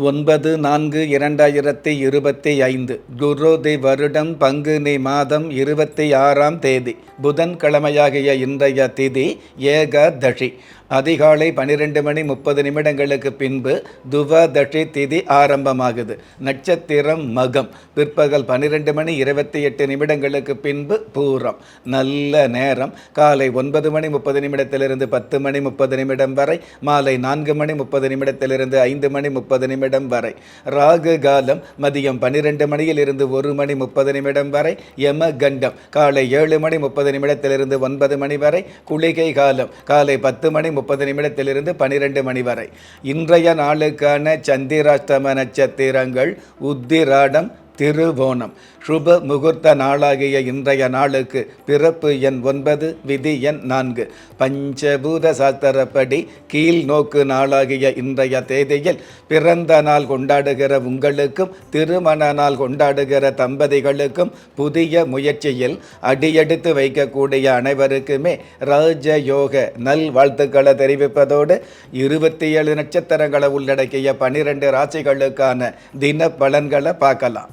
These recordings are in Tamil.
ஒன்பது நான்கு இரண்டாயிரத்தி இருபத்தி ஐந்து குரோதி வருடம் பங்குனி மாதம் இருபத்தி ஆறாம் தேதி புதன்கிழமையாகிய இன்றைய திதி ஏகாதஷி அதிகாலை பன்னிரெண்டு மணி முப்பது நிமிடங்களுக்கு பின்பு துவதஷி திதி ஆரம்பமாகுது. நட்சத்திரம் மகம். பிற்பகல் பன்னிரெண்டு மணி இருபத்தி எட்டு நிமிடங்களுக்கு பின்பு பூரம். நல்ல நேரம். காலை ஒன்பது மணி முப்பது நிமிடத்திலிருந்து பத்து மணி முப்பது நிமிடம் வரை. மாலை நான்கு மணி முப்பது நிமிடத்திலிருந்து ஐந்து மணி முப்பது நிமிடம் வரை. ராகு காலம். மதியம் பன்னிரெண்டு மணியிலிருந்து ஒரு மணி முப்பது நிமிடம் வரை. யம கண்டம் காலை ஏழு மணி முப்பது நிமிடத்திலிருந்து ஒன்பது மணி வரை. குளிகை காலம். காலை பத்து மணி முப்பது நிமிடத்திலிருந்து பனிரெண்டு மணி வரை. இன்றைய நாளுக்கான சந்திராஷ்டம நட்சத்திரங்கள் உத்திராடம் திருவோணம். சுப முகூர்த்த நாளாகிய இன்றைய நாளுக்கு பிறப்பு எண் ஒன்பது விதி எண் நான்கு. பஞ்சபூத சாஸ்திரப்படி கீழ் நோக்கு நாளாகிய இன்றைய தேதியில் பிறந்த நாள் கொண்டாடுகிற உங்களுக்கும் திருமண நாள் கொண்டாடுகிற தம்பதிகளுக்கும் புதிய முயற்சியில் அடியெடுத்து வைக்கக்கூடிய அனைவருக்குமே ராஜயோக நல் வாழ்த்துக்களை தெரிவிப்பதோடு இருபத்தி ஏழு நட்சத்திரங்களை உள்ளடக்கிய பனிரெண்டு ராசிகளுக்கான தின பலன்களை பார்க்கலாம்.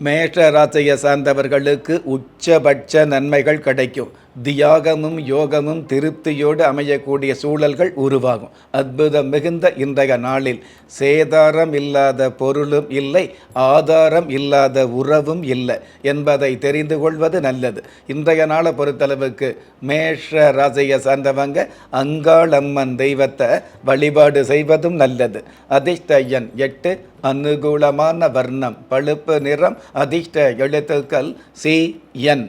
மேஷ ராசியை சார்ந்தவர்களுக்கு உச்சபட்ச நன்மைகள் கிடைக்கும். தியாகமும் யோகமும் திருப்தியோடு அமையக்கூடிய சூழல்கள் உருவாகும். அற்புதம் மிகுந்த இன்றைய நாளில் சேதாரம் இல்லாத பொருளும் இல்லை ஆதாரம் இல்லாத உறவும் இல்லை என்பதை தெரிந்து கொள்வது நல்லது. இன்றைய நாளை பொறுத்தளவுக்கு மேஷ ராசியை சார்ந்தவங்க அங்காளம்மன் தெய்வத்தை வழிபாடு செய்வதும் நல்லது. அதிர்ஷ்ட எண் எட்டு அனுகூலமான வர்ணம் பழுப்பு நிறம் அதிர்ஷ்ட எழுத்துக்கள் சி என்.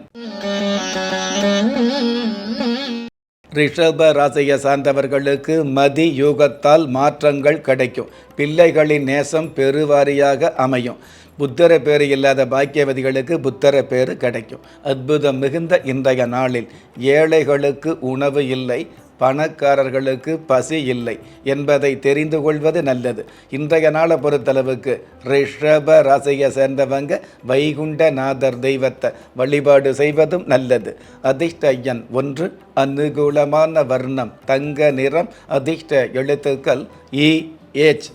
ரிஷப ராசியை சார்ந்தவர்களுக்கு மதி யூகத்தால் மாற்றங்கள் கிடைக்கும். பிள்ளைகளின் நேசம் பெருவாரியாக அமையும். புத்தர பேர் இல்லாத பாக்கியவதிகளுக்கு புத்தர பேர் கிடைக்கும். அற்புதம் மிகுந்த இன்றைய நாளில் ஏழைகளுக்கு உணவு இல்லை. பணக்காரர்களுக்கு பசி இல்லை என்பதை தெரிந்து கொள்வது நல்லது. இன்றைய நாளை பொறுத்தளவுக்கு ரிஷப ராசியை சேர்ந்தவங்க வைகுண்டநாதர் தெய்வத்தை வழிபாடு செய்வதும் நல்லது. அதிர்ஷ்ட எண் ஒன்று அனுகூலமான வர்ணம் தங்க நிறம் அதிர்ஷ்ட எழுத்துக்கள் இ ஏச்.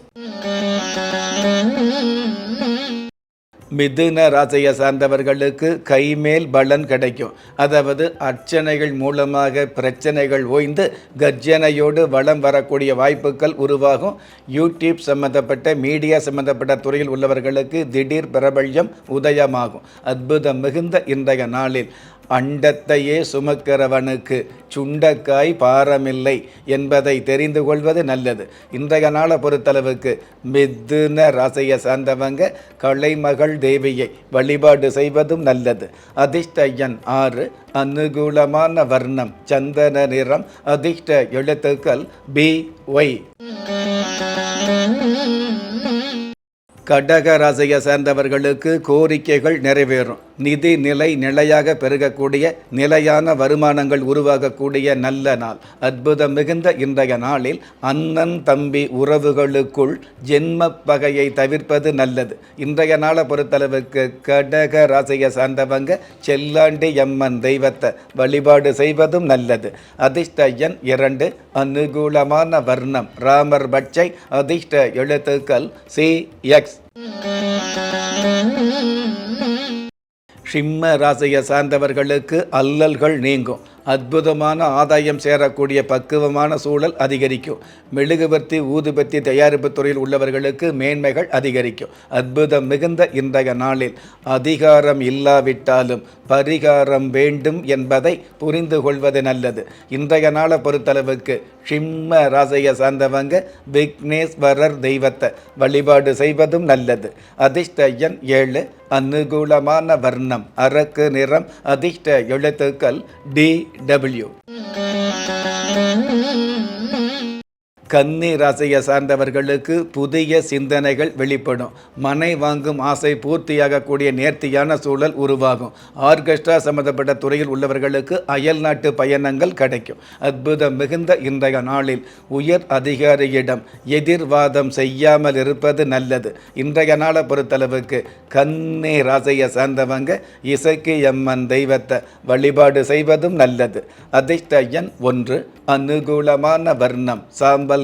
மிதுன ராசியை சார்ந்தவர்களுக்கு கைமேல் பலன் கிடைக்கும். அதாவது அர்ச்சனைகள் மூலமாக பிரச்சனைகள் ஓய்ந்து கர்ஜனையோடு வளம் வரக்கூடிய வாய்ப்புகள் உருவாகும். யூடியூப் சம்பந்தப்பட்ட மீடியா சம்பந்தப்பட்ட துறையில் உள்ளவர்களுக்கு திடீர் பிரபல்யம் உதயமாகும். அற்புதம் மிகுந்த இன்றைய நாளில். அண்டத்தையே சுமக்கிறவனுக்கு சுண்டக்காய் பாரமில்லை என்பதை தெரிந்து கொள்வது நல்லது. இன்றைய நாளை பொறுத்தளவுக்கு மிதுன ராசியை சார்ந்தவங்க கலைமகள் தேவியை வழிபாடு செய்வதும் நல்லது. அதிர்ஷ்ட எண் ஆறு அனுகூலமான வர்ணம் சந்தன நிறம் அதிர்ஷ்ட எழுத்துக்கள் பி ஒய். கடக ராசியை சேர்ந்தவர்களுக்கு கோரிக்கைகள் நிறைவேறும். நிதி நிலை நிலையாக பெருகக்கூடிய நிலையான வருமானங்கள் உருவாகக்கூடிய நல்ல நாள். அற்புதம் மிகுந்த இன்றைய நாளில் அண்ணன் தம்பி உறவுகளுக்குள் ஜென்ம பகையை தவிர்ப்பது நல்லது. இன்றைய நாளை பொறுத்தளவுக்கு கடக ராசியை சார்ந்தவங்க செல்லாண்டி எம்மன் தெய்வத்தை வழிபாடு செய்வதும் நல்லது. அதிர்ஷ்ட எண் இரண்டு அனுகூலமான வர்ணம். ராமர் பட்சை அதிர்ஷ்ட எழுத்துக்கள் சி எக்ஸ். சிம்ம ராசியை சார்ந்தவர்களுக்கு அல்லல்கள் நீங்கும். அற்புதமான ஆதாயம் சேரக்கூடிய பக்குவமான சூழல் அதிகரிக்கும். மெழுகுவர்த்தி ஊதுபத்தி தயாரிப்பு துறையில் உள்ளவர்களுக்கு மேன்மைகள் அதிகரிக்கும். அற்புதம் மிகுந்த இன்றைய நாளில் அதிகாரம் இல்லாவிட்டாலும் பரிகாரம் வேண்டும் என்பதை புரிந்து கொள்வது நல்லது. இன்றைய நாளை பொறுத்தளவுக்கு சிம்ம ராசையை சார்ந்தவங்க விக்னேஸ்வரர் தெய்வத்தை வழிபாடு செய்வதும் நல்லது. அதிர்ஷ்ட எண் ஏழு அனுகூலமான வர்ணம் அரக்கு நிறம் அதிர்ஷ்ட எழுத்துக்கள் டி W. கன்னி ராசியை சார்ந்தவர்களுக்கு புதிய சிந்தனைகள் வெளிப்படும். மனை வாங்கும் ஆசை பூர்த்தியாகக்கூடிய நேர்த்தியான சூழல் உருவாகும். ஆர்கெஸ்ட்ரா சம்பந்தப்பட்ட துறையில் உள்ளவர்களுக்கு அயல் நாட்டு பயணங்கள் கிடைக்கும். அற்புதம் மிகுந்த இன்றைய நாளில் உயர் அதிகாரியிடம் எதிர்வாதம் செய்யாமல் இருப்பது நல்லது. இன்றைய நாளை பொறுத்தளவுக்கு கன்னி ராசியை சார்ந்தவங்க இசைக்கு எம்மன் தெய்வத்தை வழிபாடு செய்வதும் நல்லது. அதிர்ஷ்ட எண் ஒன்று அனுகூலமான வர்ணம் சாம்பல்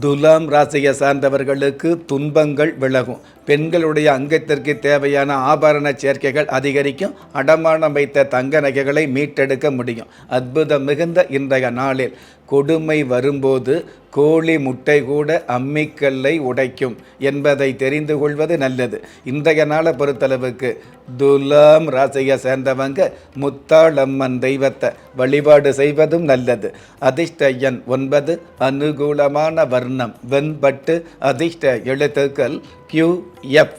துலாம் ராசியை சார்ந்தவர்களுக்கு துன்பங்கள் விலகும். பெண்களுடைய அங்கத்திற்கு தேவையான ஆபரண சேர்க்கைகள் அதிகரிக்கும். அடமானம் வைத்த தங்க நகைகளை மீட்டெடுக்க முடியும். அற்புதம் மிகுந்த இன்றைய நாளில். கொடுமை வரும்போது கோழி முட்டை கூட அம்மிக்கல்லை உடைக்கும் என்பதை தெரிந்து கொள்வது நல்லது. இன்றைய நாளை பொறுத்தளவுக்கு துலாம் ராசியை சேர்ந்தவங்க முத்தாளம்மன் தெய்வத்தை வழிபாடு செய்வதும் நல்லது. அதிர்ஷ்ட எண் ஒன்பது அனுகூலமான வர்ணம் வெண்பட்டு அதிர்ஷ்ட எழுத்துக்கள் கியூ எஃப்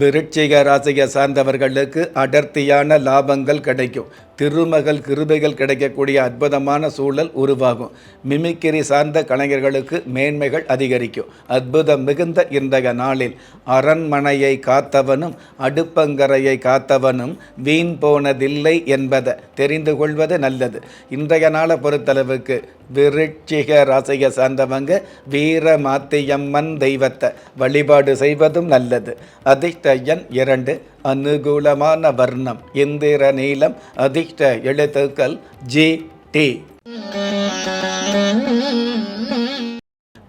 விருட்சிக ராசியை சார்ந்தவர்களுக்கு அடர்த்தியான லாபங்கள் கிடைக்கும். திருமகள் கிருபைகள் கிடைக்கக்கூடிய அற்புதமான சூழல் உருவாகும். மிமிக்கிரி சார்ந்த கலைஞர்களுக்கு மேன்மைகள் அதிகரிக்கும். அற்புதம் மிகுந்த இன்றைய நாளில் அரண்மனையை காத்தவனும் அடுப்பங்கரையை காத்தவனும் வீண் போனதில்லை என்பதை தெரிந்து கொள்வது நல்லது. இன்றைய நாளை பொறுத்தளவுக்கு விருட்சிக ராசியை சார்ந்தவங்க வீர மாத்தியம்மன் தெய்வத்தை வழிபாடு செய்வதும் நல்லது. அதிர்ஷ்ட எண் இரண்டு அனுகூலமான வர்ணம். இந்திர நீளம் அதிர்ஷ்ட எழுத்துக்கள் ஜி டி.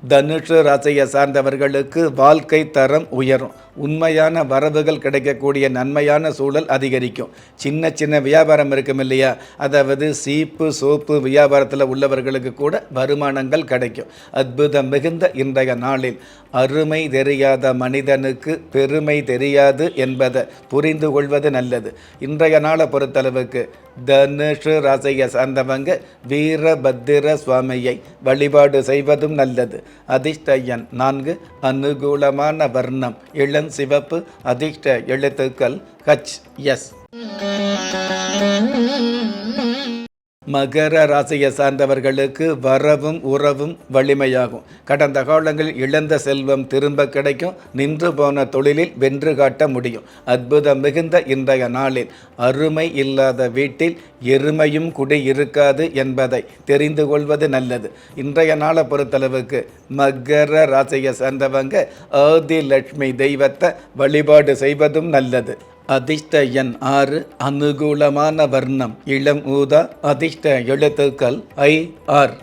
தனுஷு ராசியை சார்ந்தவர்களுக்கு வாழ்க்கை தரம் உயரும். உண்மையான வரவுகள் கிடைக்கக்கூடிய நன்மையான சூழல் அதிகரிக்கும். சின்ன சின்ன வியாபாரம் இருக்கும் இல்லையா? அதாவது சீப்பு சோப்பு வியாபாரத்தில் உள்ளவர்களுக்கு கூட வருமானங்கள் கிடைக்கும். அற்புதம் மிகுந்த இன்றைய நாளில். அருமை தெரியாத மனிதனுக்கு பெருமை தெரியாது என்பதை புரிந்து கொள்வது நல்லது. இன்றைய நாளை பொறுத்தளவுக்கு தனுஷு ராசியை சார்ந்தவங்க வீரபத்திர சுவாமியை வழிபாடு செய்வதும் நல்லது. அதிர்ஷ்டயன் நான்கு அனுகூலமான வர்ணம் இளம் சிவப்பு அதிர்ஷ்ட எழுத்துக்கள் ஹச் எஸ். மகர ராசியை சார்ந்தவர்களுக்கு வரவும் உறவும் வலிமையாகும். கடந்த காலங்களில் இழந்த செல்வம் திரும்ப கிடைக்கும். நின்று போன தொழிலில் வென்று காட்ட முடியும். அற்புதம் மிகுந்த இன்றைய நாளில். அருமை இல்லாத வீட்டில் எருமையும் குடி இருக்காது என்பதை தெரிந்து கொள்வது நல்லது. இன்றைய நாளை பொறுத்தளவுக்கு மகர ராசியை சார்ந்தவங்க ஆதிலட்சுமி தெய்வத்தை வழிபாடு செய்வதும் நல்லது. அதிர்ஷ்ட எண் ஆறு அனுகூலமான வர்ணம் இளம் ஊதா அதிர்ஷ்ட எழுத்துக்கள் ஐ ஆர்.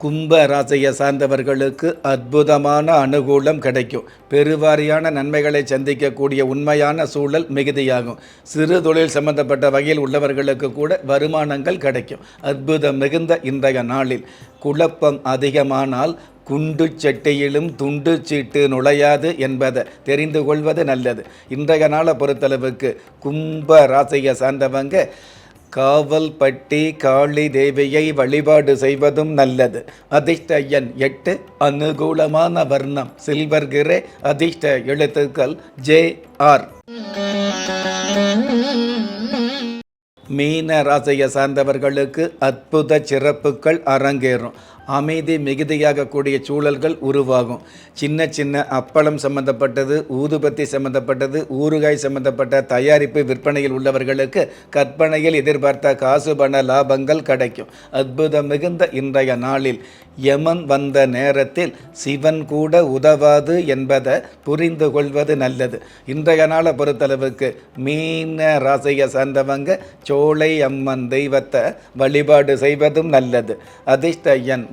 கும்ப ராசியை சார்ந்தவர்களுக்கு அற்புதமான அனுகூலம் கிடைக்கும். பெருவாரியான நன்மைகளை சந்திக்கக்கூடிய உண்மையான சூழல் மிகுதியாகும். சிறு தொழில் சம்பந்தப்பட்ட வகையில் உள்ளவர்களுக்கு கூட வருமானங்கள் கிடைக்கும். அற்புதம் மிகுந்த இன்றைய நாளில். குழப்பம் அதிகமானால் குண்டு சட்டையிலும் துண்டு சீட்டு நுழையாது என்பதை தெரிந்து கொள்வது நல்லது. இன்றைய நாளை பொறுத்தளவுக்கு கும்ப ராசியை சார்ந்தவங்க காவல்பட்டி காளி தேவியை வழிபாடு செய்வதும் நல்லது. அதிர்ஷ்ட எண் எட்டு அனுகூலமான வர்ணம் சில்வர் கிரே அதிர்ஷ்ட எழுத்துக்கள் ஜே ஆர். மீன ராசியை சார்ந்தவர்களுக்கு அற்புத சிறப்புகள் அரங்கேறும். அமைதி மிகுதியாக கூடிய சூழல்கள் உருவாகும். சின்ன சின்ன அப்பளம் சம்பந்தப்பட்டது ஊதுபத்தி சம்பந்தப்பட்டது ஊறுகாய் சம்பந்தப்பட்ட தயாரிப்பு விற்பனையில் உள்ளவர்களுக்கு கற்பனையில் எதிர்பார்த்த காசு பண லாபங்கள் கிடைக்கும். அற்புதம் மிகுந்த இன்றைய நாளில் யமன் வந்த நேரத்தில் சிவன் கூட உதவாது என்பதை புரிந்து கொள்வது நல்லது. இன்றைய நாளை பொறுத்தளவுக்கு மீன ராசியை சார்ந்தவங்க சோலை அம்மன் தெய்வத்தை வழிபாடு செய்வதும் நல்லது. அதிர்ஷ்ட எண்